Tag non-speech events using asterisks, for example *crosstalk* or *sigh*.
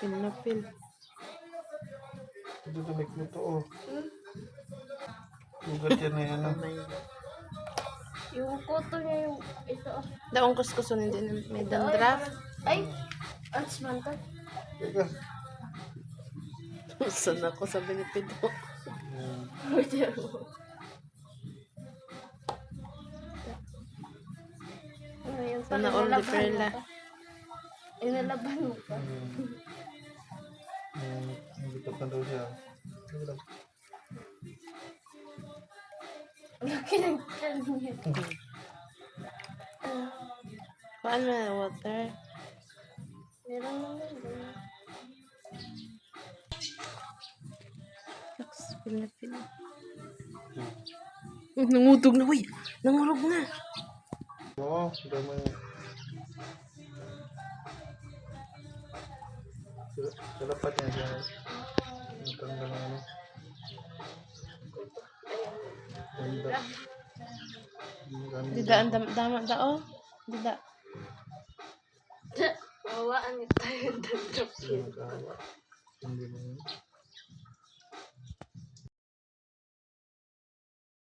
Pil na pil. Ito damit mo to, oh. Ugat yan na yan, ah. Yung kuto niya yung ito. oh. Daong kuskusun hindi na may dandruff. Ay! Arts man to. Teka. *laughs* Saan ako sa Binipido? Yan. *laughs* Ano yun? Sana all the perla. mo pa. Ay, nalaban mo pa. Yan. Nagutot na daw siya. Lang. Laki ng niya. Na water. Meron doon. Naks, pil na pil. Oh, nangutog na, uy! Nangurog na! Oo, dami. Sa- Sa lapat niya siya. Ganda. Ganda. Dida, ang dam dama da, oh. Dida. Wawaan niya tayo ng drop Ang kawa. Hindi mo.